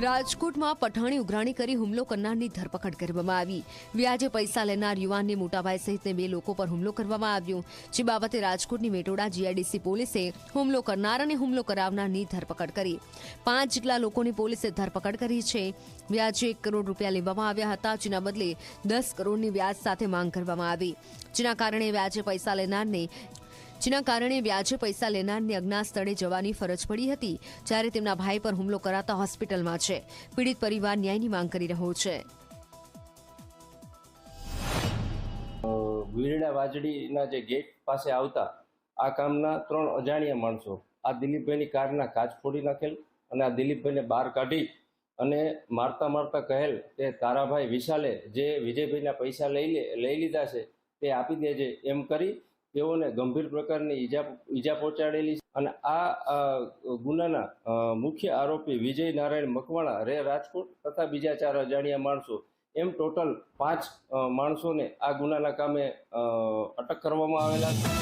રાજકોટમાં પઠાણી ઉઘરાણી કરી હુમલો કરનારની ધરપકડ કરવામાં આવી. વ્યાજે પૈસા લેનાર યુવાનને મોટાભાઈ સહિતને બે લોકો પર હુમલો કરવામાં આવ્યો. જે બાબતે રાજકોટની મેટોડા જીઆઈડીસી પોલીસે હુમલો કરનાર અને હુમલો કરાવનારની ધરપકડ કરી. પાંચ જેટલા લોકોની પોલીસે ધરપકડ કરી છે. વ્યાજે એક કરોડ રૂપિયા લેવામાં આવ્યા હતા, જેના બદલે દસ કરોડની વ્યાજ સાથે માંગ કરવામાં આવી. જેના કારણે વ્યાજે પૈસા લેનારને જેના કારણે વ્યાજે પૈસા લેનારને અજ્ઞાત સ્થળે જવાની ફરજ પડી હતી, જ્યારે તેમના ભાઈ પર હુમલો કરાતા હોસ્પિટલમાં છે. પીડિત પરિવાર ન્યાયની માંગ કરી રહ્યો છે. વીરડા વાજડીના જે ગેટ પાસે આવતા, આ કામના ત્રણ અજાણ્યા માણસો. આ દિલીપભાઈની કારના કાચ ફોડી નાખેલ અને આ દિલીપભાઈને બહાર કાઢી અને મારતા મારતા કહેલ કે તારાભાઈ વિશાલે જે વિજયભાઈના પૈસા લઈ લે, લઈ લીધા છે તે આપી દેજે એમ કરી તેઓને ગંભીર પ્રકારની ઈજા ઈજા પહોંચાડેલી. અને આ ગુનાના મુખ્ય આરોપી વિજય નારાયણ મકવાણા રે રાજકોટ તથા બીજા ચાર અજાણ્યા માણસો એમ ટોટલ પાંચ માણસોને આ ગુનાના કામે અટક કરવામાં આવેલા છે